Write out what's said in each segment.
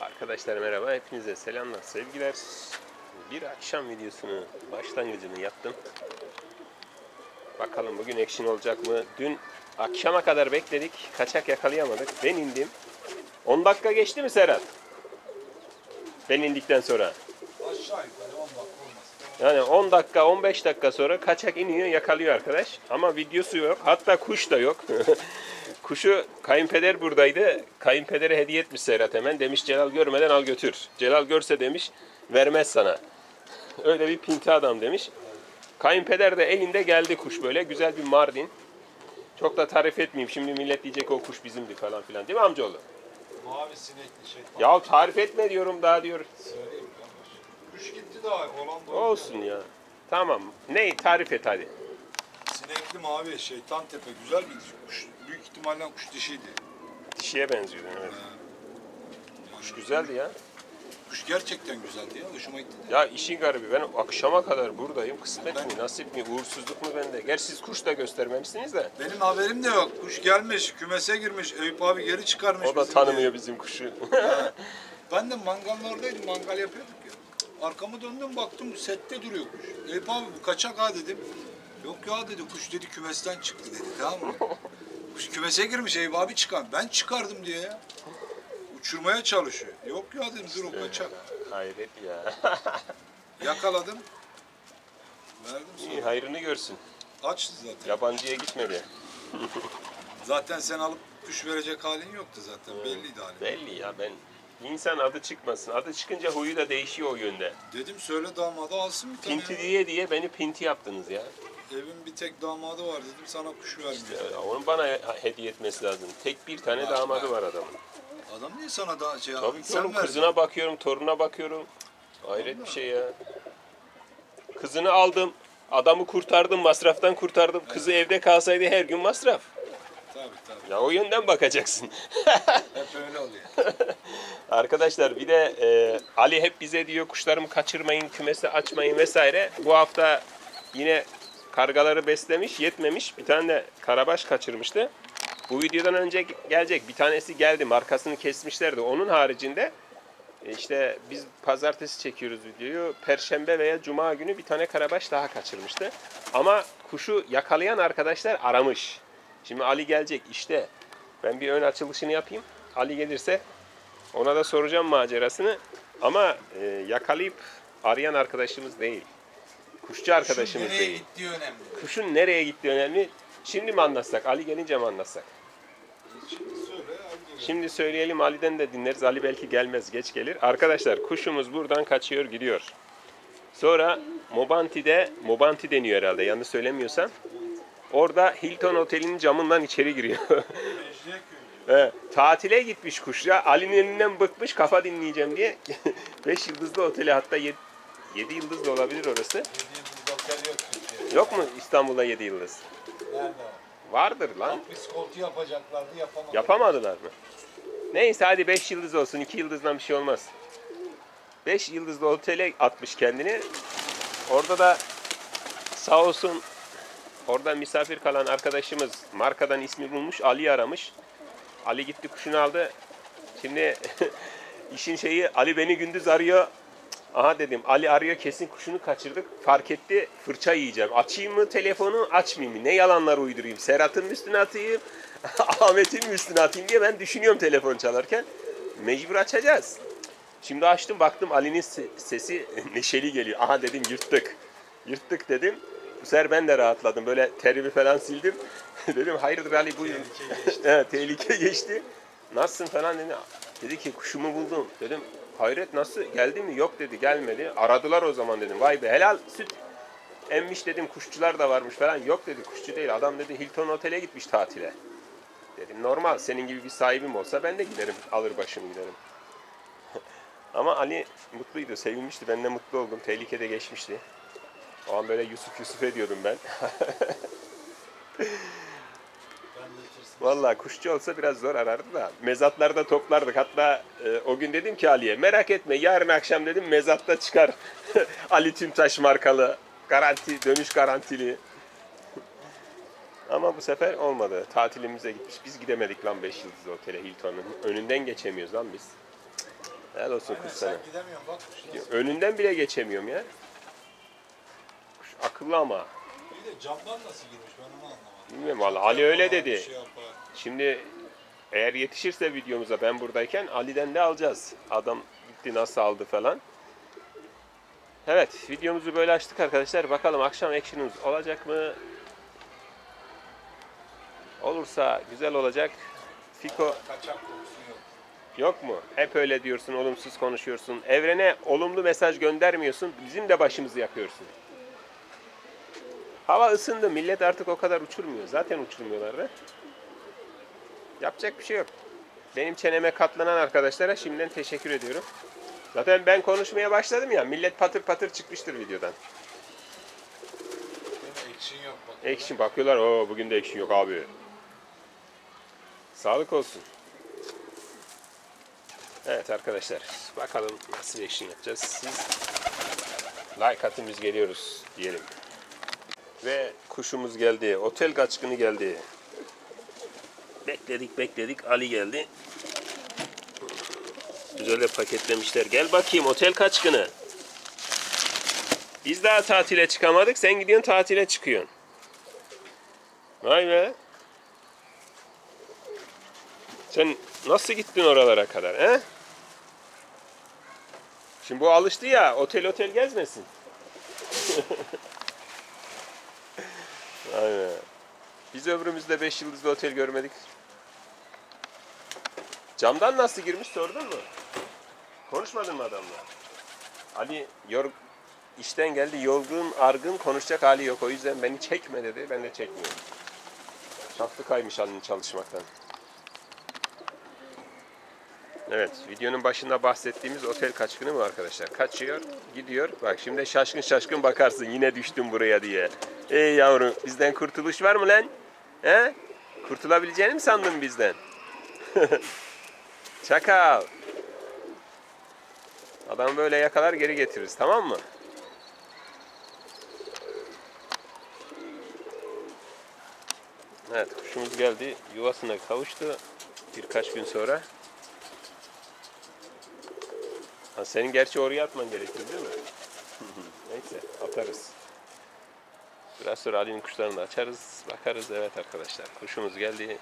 Arkadaşlar merhaba, hepinize selamlar, sevgiler. Bir akşam videosunu, başlangıcını yaptım. Bakalım bugün action olacak mı? Dün akşama kadar bekledik, kaçak yakalayamadık. Ben indim. 10 dakika geçti mi Serhat? Ben indikten sonra. Aşağı yukarı 10 dakika olmaz. Yani 10 dakika, 15 dakika sonra kaçak iniyor, yakalıyor arkadaş. Ama videosu yok. Hatta kuş da yok. Kuşu kayınpeder buradaydı. Kayınpedere hediye etmiş Serhat hemen. Demiş Celal görmeden al götür. Celal görse demiş vermez sana. Öyle bir pinti adam demiş. Kayınpeder de elinde geldi kuş böyle. Güzel bir mardin. Çok da tarif etmeyeyim. Şimdi millet diyecek o kuş bizimdi falan filan. Değil mi amcaoğlu? Mavi sinekli şey. Ya tarif etme diyorum daha diyor. Söyleyeyim. Kuş gitti daha olan da Olsun ya. Tamam. Ne tarif et hadi. Sinekli mavi şeytan tepe güzel bir kuş. Büyük ihtimalle kuş dişiydi. Dişiye benziyordu evet. Kuş güzeldi ya. Kuş gerçekten güzeldi ya. Hoşuma gitti de. Ya işin garibi ben akşama kadar buradayım. Kısmet mi, nasip mi, uğursuzluk mu bende? Gerçi siz kuş da göstermemişsiniz de. Benim haberim de yok. Kuş gelmiş, kümese girmiş. Eyüp abi geri çıkarmış. O da bizi tanımıyor bizim kuşu. diye. Ben de mangalın oradaydım. Mangal yapıyorduk ya. Arkamı döndüm baktım sette duruyor kuş. Eyüp abi bu kaçak ha dedim. Yok ya dedi kuş dedi kümesten çıktı dedi tamam mı? Kümese girmiş Eyüp abi çıkan. Ben çıkardım diye ya. Uçurmaya çalışıyor. Yok ya dedim dur o kaçak. Hayret ya. Yakaladım. Verdim İyi sonra. hayrını görsün. Açtı zaten. Yabancıya gitmedi. Zaten sen alıp kuş verecek halin yoktu zaten. Belliydi halin. Belli ya ben insan adı çıkmasın. Adı çıkınca huyu da değişiyor o yönde. Dedim söyle damadı alsın bir tane. Pinti ya. diye diye beni pinti yaptınız ya. Evin bir tek damadı var dedim sana kuş vermiyor. Ya Onun bana hediye etmesi lazım. Tek bir tane Var, damadı var. adamın. Adam niye sana daha şey Tabii ki oğlum kızına bakıyorum, torununa bakıyorum. Hayret bir şey ya. Kızını aldım, adamı kurtardım, masraftan kurtardım. Kızı evde kalsaydı her gün masraf. Tabii. Ya o yönden bakacaksın. Hep öyle oluyor. Arkadaşlar bir de e, Ali hep bize diyor kuşlarımı kaçırmayın, kümesi açmayın vesaire. Bu hafta yine kargaları beslemiş, yetmemiş. Bir tane de karabaş kaçırmıştı. Bu videodan önce gelecek. Bir tanesi geldi, markasını kesmişlerdi. Onun haricinde e, işte biz pazartesi çekiyoruz videoyu. Perşembe veya cuma günü bir tane karabaş daha kaçırmıştı. Ama kuşu yakalayan arkadaşlar aramış. Şimdi Ali gelecek işte. Ben bir ön açılışını yapayım. Ali gelirse ona da soracağım macerasını. Ama e, yakalayıp arayan arkadaşımız değil. Kuşçu arkadaşımız Nereye değil. gittiği önemli. Kuşun nereye gittiği önemli. Şimdi mi anlatsak? Ali gelince mi anlatsak? Şimdi söyle. Şimdi söyleyelim Ali'den de dinleriz. Ali belki gelmez, geç gelir. Arkadaşlar kuşumuz buradan kaçıyor, gidiyor. Sonra Mobanti'de, Mobanti deniyor herhalde yanlış söylemiyorsam. Orada Hilton Oteli'nin camından içeri giriyor. He, tatile gitmiş kuş ya. Ali'nin elinden bıkmış kafa dinleyeceğim diye. 5 yıldızlı oteli hatta 7, yıldız da olabilir orası. Dediğim bir otel yok Türkiye'de. Yok mu İstanbul'da 7 yıldız? Nerede var? Vardır lan. Psikolojik yapacaklardı yapamadılar. Yapamadılar mı? Neyse hadi 5 yıldız olsun. 2 yıldızdan bir şey olmaz. 5 yıldızlı otele atmış kendini. Orada da sağ olsun orada misafir kalan arkadaşımız markadan ismi bulmuş. Ali aramış. Ali gitti kuşunu aldı. Şimdi işin şeyi Ali beni gündüz arıyor. Aha dedim Ali arıyor kesin kuşunu kaçırdık. Fark etti fırça yiyeceğim. Açayım mı telefonu açmayayım mı? Ne yalanlar uydurayım? Serhat'ın üstüne atayım. Ahmet'in üstüne atayım diye ben düşünüyorum telefon çalarken. Mecbur açacağız. Şimdi açtım baktım Ali'nin se- sesi neşeli geliyor. Aha dedim yırttık. Yırttık dedim. Bu sefer ben de rahatladım. Böyle terimi falan sildim. dedim hayırdır Ali buyur. Tehlike geçti. evet tehlike geçti. Nasılsın falan dedi. Dedi ki kuşumu buldum. Dedim hayret nasıl geldi mi? Yok dedi gelmedi. Aradılar o zaman dedim. Vay be helal süt emmiş dedim kuşçular da varmış falan. Yok dedi kuşçu değil. Adam dedi Hilton Otel'e gitmiş tatile. Dedim normal senin gibi bir sahibim olsa ben de giderim alır başımı giderim. Ama Ali mutluydu, sevinmişti. Ben de mutlu oldum. Tehlikede geçmişti. O an böyle Yusuf Yusuf ediyordum ben. Vallahi kuşçu olsa biraz zor arardı da mezatlarda toplardık. Hatta e, o gün dedim ki Ali'ye merak etme yarın akşam dedim mezatta çıkar Ali Tümtaş markalı garanti dönüş garantili. Ama bu sefer olmadı. Tatilimize gitmiş. Biz gidemedik lan 5 yıldızlı otele Hilton'un. Önünden geçemiyoruz lan biz. Helal olsun kız sana. bak. kuş Önünden bile geçemiyorum ya. Akıllı ama. İyi de camdan nasıl girmiş ben onu anlamadım. Bilmiyorum valla Ali öyle dedi. Şey yapar. Şimdi eğer yetişirse videomuza ben buradayken Ali'den de alacağız. Adam gitti nasıl aldı falan. Evet videomuzu böyle açtık arkadaşlar. Bakalım akşam action'ımız olacak mı? Olursa güzel olacak. Fiko Kaçak kokusu yok. yok mu? Hep öyle diyorsun, olumsuz konuşuyorsun. Evrene olumlu mesaj göndermiyorsun. Bizim de başımızı yakıyorsun. Hava ısındı. Millet artık o kadar uçurmuyor. Zaten uçurmuyorlar da. Yapacak bir şey yok. Benim çeneme katlanan arkadaşlara şimdiden teşekkür ediyorum. Zaten ben konuşmaya başladım ya. Millet patır patır çıkmıştır videodan. Action yok bak. Action bakıyorlar. Oo bugün de action yok abi. Sağlık olsun. Evet arkadaşlar. Bakalım nasıl bir action yapacağız. Siz like atın biz geliyoruz diyelim. Ve kuşumuz geldi. Otel kaçkını geldi. Bekledik bekledik. Ali geldi. Güzel paketlemişler. Gel bakayım otel kaçkını. Biz daha tatile çıkamadık. Sen gidiyorsun tatile çıkıyorsun. Vay be. Sen nasıl gittin oralara kadar he? Şimdi bu alıştı ya otel otel gezmesin. Be. Biz ömrümüzde 5 yıldızlı otel görmedik. Camdan nasıl girmiş sordun mu? Konuşmadın mı adamla? Ali yor işten geldi yorgun argın konuşacak hali yok. O yüzden beni çekme dedi. Ben de çekmiyorum. Şaftı kaymış Ali'nin çalışmaktan. Evet, videonun başında bahsettiğimiz otel kaçkını mı arkadaşlar? Kaçıyor, gidiyor. Bak şimdi şaşkın şaşkın bakarsın yine düştüm buraya diye. Ey yavrum, bizden kurtuluş var mı lan? He? Kurtulabileceğini mi sandın bizden? Çakal. Adam böyle yakalar geri getiririz, tamam mı? Evet, kuşumuz geldi. Yuvasına kavuştu birkaç gün sonra. Ha, senin gerçi oraya atman gerekir değil mi? Neyse atarız. Biraz sonra Ali'nin kuşlarını da açarız. Bakarız evet arkadaşlar. Kuşumuz geldi.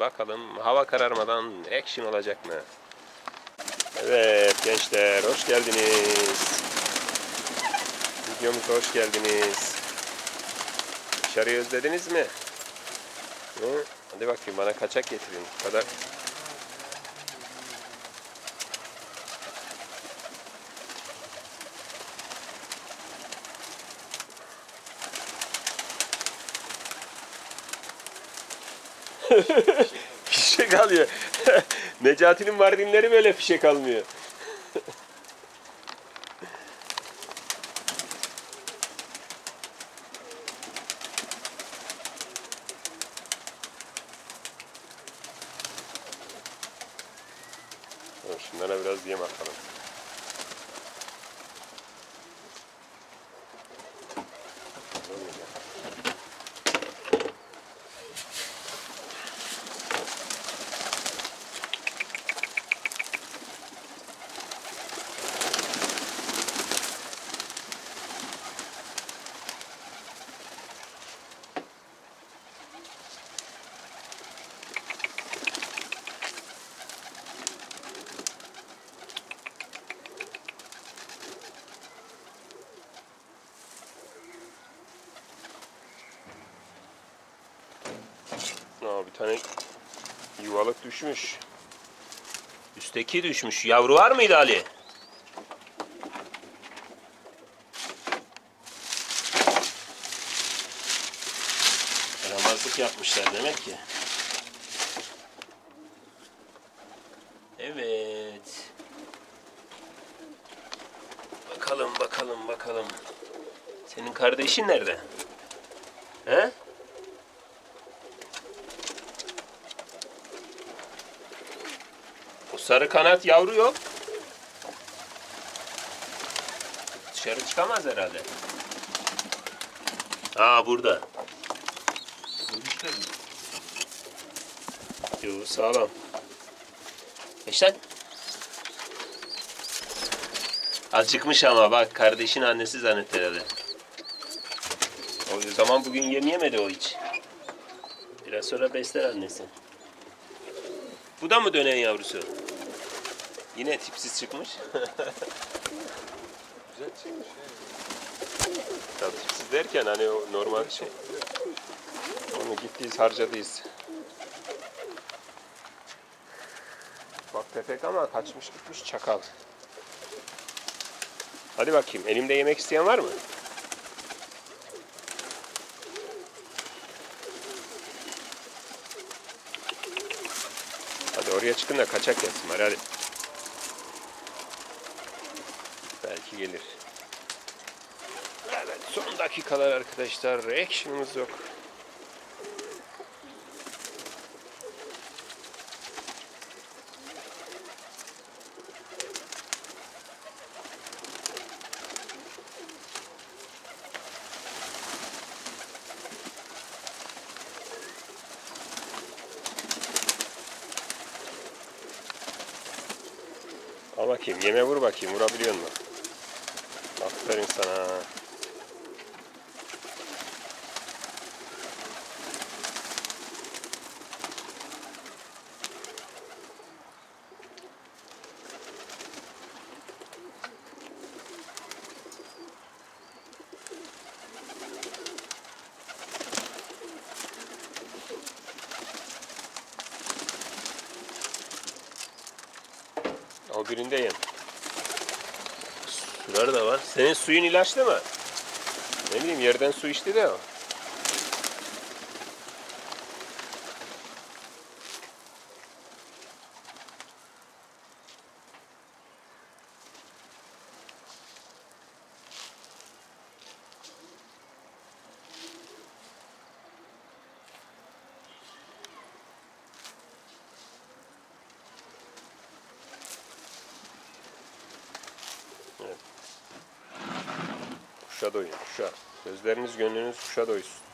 Bakalım hava kararmadan action olacak mı? Evet gençler hoş geldiniz. Videomuza hoş geldiniz. Dışarıyı özlediniz mi? Hı? Hadi bakayım bana kaçak getirin. Bu kadar fişek alıyor. Necati'nin Mardinleri böyle fişek almıyor. Şunlara biraz yem atalım. Aa, bir tane yuvalık düşmüş. Üstteki düşmüş. Yavru var mıydı Ali? Yaramazlık yapmışlar demek ki. Evet. Bakalım bakalım bakalım. Senin kardeşin nerede? He? Sarı kanat yavru yok. Dışarı çıkamaz herhalde. Aa burada. Yo sağlam. Lan. Acıkmış ama bak kardeşin annesi zannetti herhalde. O zaman bugün yem yemedi o hiç. Biraz sonra besler annesi. Bu da mı dönen yavrusu? Yine tipsiz çıkmış. Güzel çıkmış. Ya tipsiz derken hani o normal şey. Onu gittiyiz harcadıyız. Bak tefek ama kaçmış gitmiş çakal. Hadi bakayım elimde yemek isteyen var mı? Hadi oraya çıkın da kaçak bari hadi. Belki gelir. Evet son dakikalar arkadaşlar. Action'ımız yok. Al bakayım. Yeme vur bakayım. Vurabiliyor musun? Aferin sana. Al birinde yem. Sular da var. Senin suyun ilaçlı mı? Ne bileyim yerden su içti de o. Kuşa doyun, kuşa. Gözleriniz gönlünüz kuşa doysun.